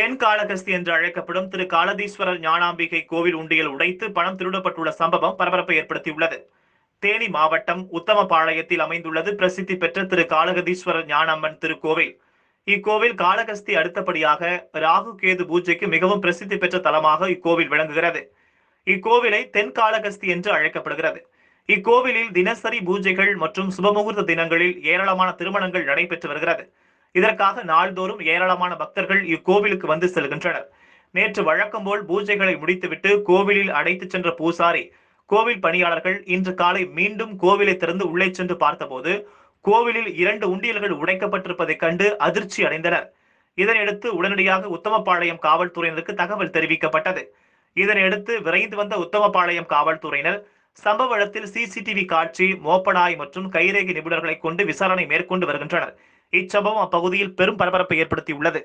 தென் காளகஸ்தி என்று அழைக்கப்படும் திரு காலதீஸ்வரர் ஞானாம்பிகை கோவில் உண்டியல் உடைத்து பணம் திருடப்பட்டுள்ள சம்பவம் பரபரப்பை ஏற்படுத்தியுள்ளது. தேனி மாவட்டம் உத்தமபாளையத்தில் அமைந்துள்ளது பிரசித்தி பெற்ற திரு காலகதீஸ்வரர் ஞானம்மன் திருக்கோவில். இக்கோவில் காளகஸ்தி அடுத்தபடியாக ராகு கேது பூஜைக்கு மிகவும் பிரசித்தி பெற்ற தலமாக இக்கோவில் விளங்குகிறது. இக்கோவிலை தென் காளகஸ்தி என்று அழைக்கப்படுகிறது. இக்கோவிலில் தினசரி பூஜைகள் மற்றும் சுபமுகூர்த்த தினங்களில் ஏராளமான திருமணங்கள் நடைபெற்று வருகிறது. இதற்காக நாள்தோறும் ஏராளமான பக்தர்கள் இக்கோவிலுக்கு வந்து செல்கின்றனர். நேற்று வழக்கம் போல் பூஜைகளை முடித்துவிட்டு கோவிலில் அடைத்துச் சென்ற பூசாரி கோவில் பணியாளர்கள் இன்று காலை மீண்டும் கோவிலை திறந்து உள்ளே சென்று பார்த்தபோது கோவிலில் இரண்டு உண்டியல்கள் உடைக்கப்பட்டிருப்பதைக் கண்டு அதிர்ச்சி அடைந்தனர். இதனையடுத்து உடனடியாக உத்தமபாளையம் காவல்துறையினருக்கு தகவல் தெரிவிக்கப்பட்டது. இதனையடுத்து விரைந்து வந்த உத்தமபாளையம் காவல்துறையினர் சம்பவ இடத்தில் சிசிடிவி காட்சி மோப்பனாய் மற்றும் கைரேகை நிபுணர்களை கொண்டு விசாரணை மேற்கொண்டு வருகின்றனர். இச்சம்பவம் அப்பகுதியில் பெரும் பரபரப்பை ஏற்படுத்தியுள்ளது.